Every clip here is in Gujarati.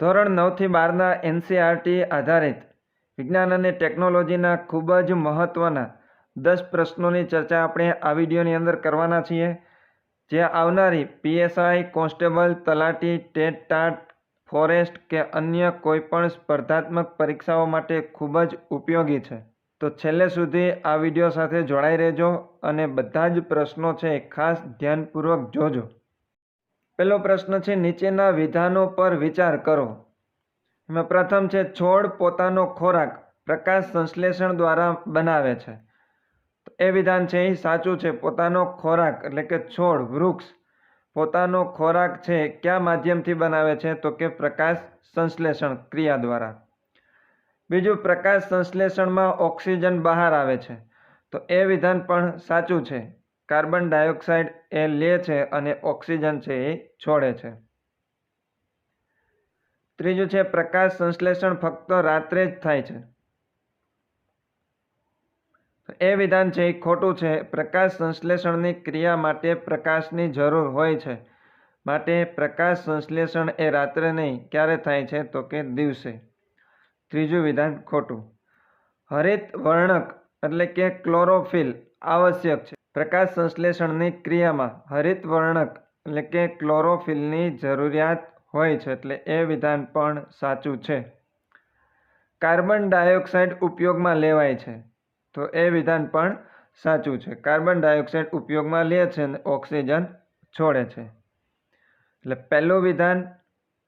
ધોરણ નવથી બારના એનસીઆરટી આધારિત વિજ્ઞાન અને ટેકનોલોજીના ખૂબ જ મહત્ત્વના દસ પ્રશ્નોની ચર્ચા આપણે આ વિડીયોની અંદર કરવાના છીએ. જે આવનારી પીએસઆઈ કોન્સ્ટેબલ, તલાટી, ટેટ, ટાટ, ફોરેસ્ટ કે અન્ય કોઈપણ સ્પર્ધાત્મક પરીક્ષાઓ માટે ખૂબ જ ઉપયોગી છે. તો છેલ્લે સુધી આ વીડિયો સાથે જોડાઈ રહેજો અને બધા જ પ્રશ્નો છે ખાસ ધ્યાનપૂર્વક જોજો. પહેલો પ્રશ્ન છે, નીચેના વિધાનો પર વિચાર કરો. એમાં પ્રથમ છે, છોડ પોતાનો ખોરાક પ્રકાશ સંશ્લેષણ દ્વારા બનાવે છે. તો એ વિધાન છે, એ સાચું છે, પોતાનો ખોરાક એટલે કે છોડ, વૃક્ષ પોતાનો ખોરાક છે કયા માધ્યમથી બનાવે છે? તો કે પ્રકાશ સંશ્લેષણ ક્રિયા દ્વારા. બીજું, પ્રકાશ સંશ્લેષણમાં ઓક્સિજન બહાર આવે છે. તો એ વિધાન પણ સાચું છે. કાર્બન ડાયોક્સાઇડ એ લે છે અને ઓક્સિજન છે એ છોડે છે. ત્રીજું છે, પ્રકાશ સંશ્લેષણ ફક્ત રાત્રે જ થાય છે. એ વિધાન છે એ ખોટું છે. પ્રકાશ સંશ્લેષણની ક્રિયા માટે પ્રકાશની જરૂર હોય છે. માટે પ્રકાશ સંશ્લેષણ એ રાત્રે નહીં, ક્યારે થાય છે તો કે દિવસે. ત્રીજું વિધાન ખોટું. હરિત વર્ણક એટલે કે ક્લોરોફિલ આવશ્યક છે. પ્રકાશ સંશ્લેષણની ક્રિયામાં હરિતવર્ણક એટલે કે ક્લોરોફિલની જરૂરિયાત હોય છે એટલે એ વિધાન પણ સાચું છે. કાર્બન ડાયોક્સાઇડ ઉપયોગમાં લેવાય છે, તો એ વિધાન પણ સાચું છે. કાર્બન ડાયોક્સાઇડ ઉપયોગમાં લે છે અને ઓક્સિજન છોડે છે. એટલે પહેલું વિધાન,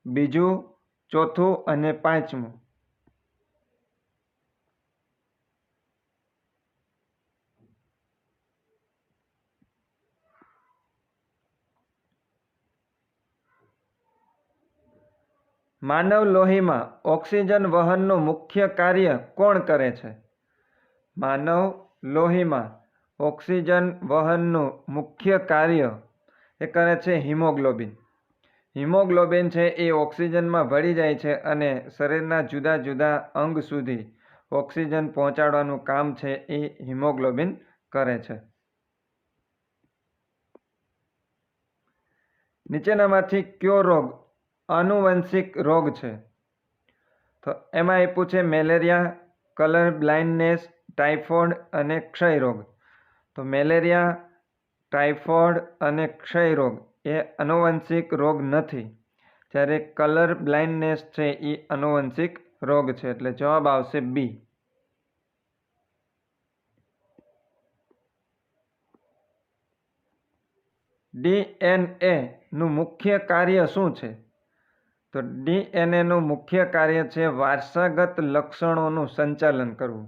બીજું, ચોથું અને પાંચમું. માનવ લોહીમાં ઓક્સિજન વહનનું મુખ્ય કાર્ય કોણ કરે છે? માનવ લોહીમાં ઓક્સિજન વહનનું મુખ્ય કાર્ય એ કરે છે હિમોગ્લોબિન. હિમોગ્લોબિન છે એ ઓક્સિજનમાં ભળી જાય છે અને શરીરના જુદા જુદા અંગ સુધી ઓક્સિજન પહોંચાડવાનું કામ છે એ હિમોગ્લોબિન કરે છે. નીચેનામાંથી કયો રોગ આનુવંશિક રોગ છે. તો એમાં એ પૂછે મેલેરિયા, કલર બ્લાઇન્ડનેસ, ટાઇફોઇડ અને ક્ષયરોગ તો મેલેરિયા, ટાઇફોઇડ અને ક્ષયરોગ એ અનુવંશિક રોગ નથી. જ્યારે કલર બ્લાઇન્ડનેસ છે એ અનુવંશિક રોગ છે. એટલે જવાબ આવશે બી. ડીએનએ નું મુખ્ય કાર્ય શું છે? તો ડીએનએનું મુખ્ય કાર્ય છે વારસાગત લક્ષણોનું સંચાલન કરવું.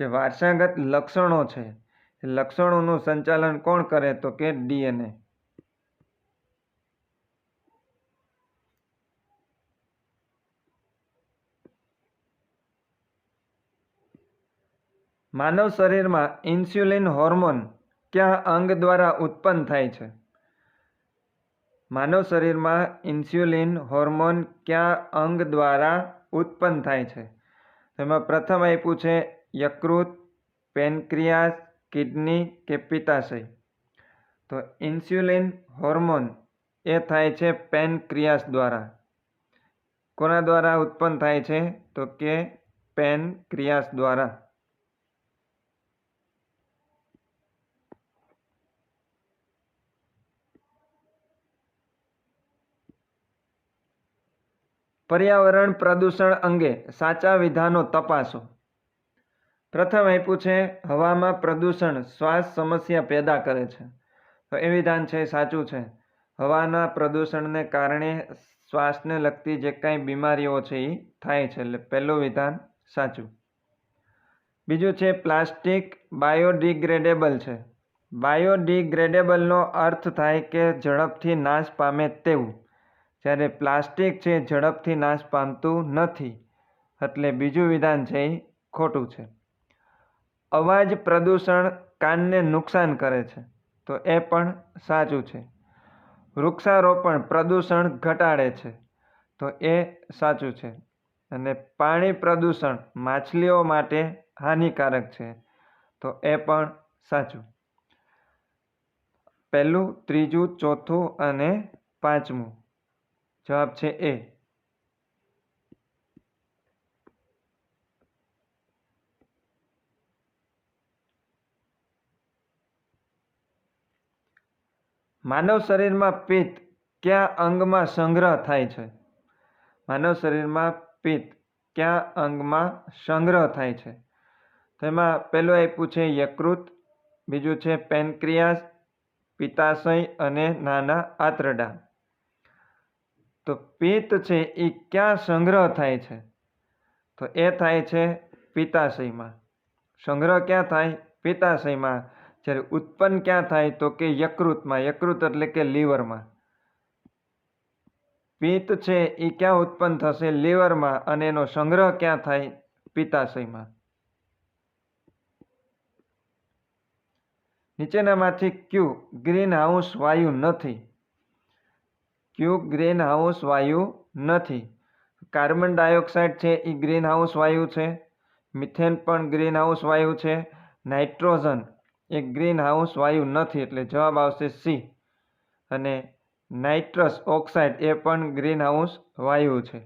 જે વારસાગત લક્ષણો છે લક્ષણોનું સંચાલન કોણ કરે તો કે ડીએનએ. માનવ શરીરમાં ઇન્સ્યુલિન હોર્મોન કયા અંગ દ્વારા ઉત્પન્ન થાય છે? માનવ શરીરમાં ઇન્સ્યુલિન હોર્મોન કયા અંગ દ્વારા ઉત્પન્ન થાય છે? એમાં પ્રથમ આપ્યું છે યકૃત, પેનક્રિયાસ, કિડની કે પિત્તાશય. તો ઇન્સ્યુલિન હોર્મોન એ થાય છે પેનક્રિયાસ દ્વારા. કોના દ્વારા ઉત્પન્ન થાય છે? તો કે પેનક્રિયાસ દ્વારા. પર્યાવરણ પ્રદૂષણ અંગે સાચા વિધાનો તપાસો. પ્રથમ આપ્યું છે, હવામાં પ્રદૂષણ શ્વાસ સમસ્યા પેદા કરે છે. તો એ વિધાન છે, સાચું છે. હવાના પ્રદૂષણને કારણે શ્વાસને લગતી જે કાંઈ બીમારીઓ છે એ થાય છે. એટલે પહેલું વિધાન સાચું. બીજું છે, પ્લાસ્ટિક બાયોડિગ્રેડેબલ છે. બાયોડિગ્રેડેબલનો અર્થ થાય કે ઝડપથી નાશ પામે તેવું. જ્યારે પ્લાસ્ટિક છે, ઝડપથી નાશ પામતું નથી, એટલે બીજું વિધાન છે એ ખોટું છે. અવાજ પ્રદૂષણ કાનને નુકસાન કરે છે, તો એ પણ સાચું છે. વૃક્ષારોપણ પ્રદૂષણ ઘટાડે છે, તો એ સાચું છે. અને પાણી પ્રદૂષણ માછલીઓ માટે હાનિકારક છે, તો એ પણ સાચું. પહેલું, ત્રીજું, ચોથું અને પાંચમું. જવાબ છે એ. માનવ શરીરમાં પિત્ત કયા અંગમાં સંગ્રહ થાય છે? માનવ શરીરમાં પિત્ત કયા અંગમાં સંગ્રહ થાય છે? તેમાં પહેલું આપ્યું છે યકૃત, બીજું છે પેનક્રિયાસ, પિત્તાશય અને નાના આંતરડા. તો પિત્ત છે એ ક્યાં સંગ્રહ થાય છે? તો એ થાય છે પિત્તાશયમાં. સંગ્રહ ક્યાં થાય? પિત્તાશયમાં. જ્યારે ઉત્પન્ન ક્યાં થાય? તો કે યકૃતમાં. યકૃત એટલે કે લીવરમાં. પિત્ત છે એ ક્યાં ઉત્પન્ન થશે? લીવરમાં. અને એનો સંગ્રહ ક્યાં થાય? પિત્તાશયમાં. નીચેનામાંથી ક્યુ? ગ્રીન હાઉસ વાયુ નથી. ક્યુ ગ્રીન હાઉસ વાયુ નથી. કાર્બન ડાયોક્સાઇડ છે એ ગ્રીન હાઉસ વાયુ છે. મિથેન પણ ગ્રીન હાઉસ વાયુ છે. નાઇટ્રોજન એ ગ્રીન હાઉસ વાયુ નથી, એટલે જવાબ આવશે સી અને નાઇટ્રસ ઓક્સાઇડ એ પણ ગ્રીન હાઉસ વાયુ છે.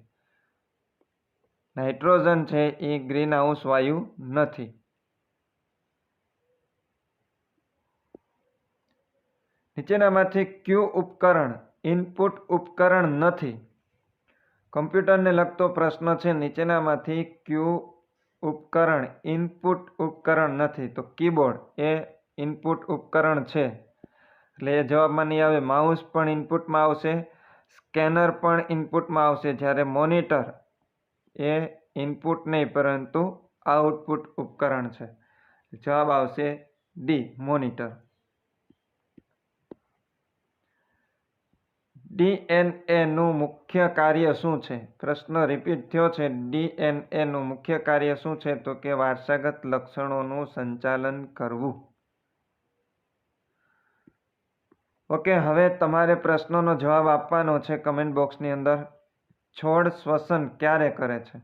નાઇટ્રોજન છે એ ગ્રીન હાઉસ વાયુ નથી. નીચેનામાંથી ક્યુ ઉપકરણ ઇનપુટ ઉપકરણ નથી. કમ્પ્યુટરને લગતો પ્રશ્ન છે, નીચેનામાંથી ક્યુ ઉપકરણ ઇનપુટ ઉપકરણ નથી. તો કીબોર્ડ એ ઇનપુટ ઉપકરણ છે. એટલે એ જવાબમાં નહીં આવે, માઉસ પણ ઇનપુટમાં આવશે, સ્કેનર પણ ઇનપુટમાં આવશે. જ્યારે મોનિટર એ ઇનપુટ નહીં, પરંતુ આઉટપુટ ઉપકરણ છે. જવાબ આવશે ડી, મોનિટર. ડીએનએનું મુખ્ય કાર્ય શું છે? પ્રશ્ન રિપીટ થયો છે. ડીએનએનું મુખ્ય કાર્ય શું છે? તો કે વારસાગત લક્ષણોનું સંચાલન કરવું. ઓકે હવે તમારે પ્રશ્નોનો જવાબ આપવાનો છે કમેન્ટ બોક્સની અંદર. છોડ શ્વસન ક્યારે કરે છે?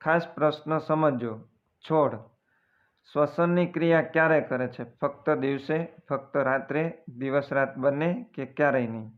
ખાસ પ્રશ્ન સમજો છોડ શ્વસનની ક્રિયા ક્યારે કરે છે? ફક્ત દિવસે, ફક્ત રાત્રે, દિવસ રાત બંને કે ક્યારેય નહીં?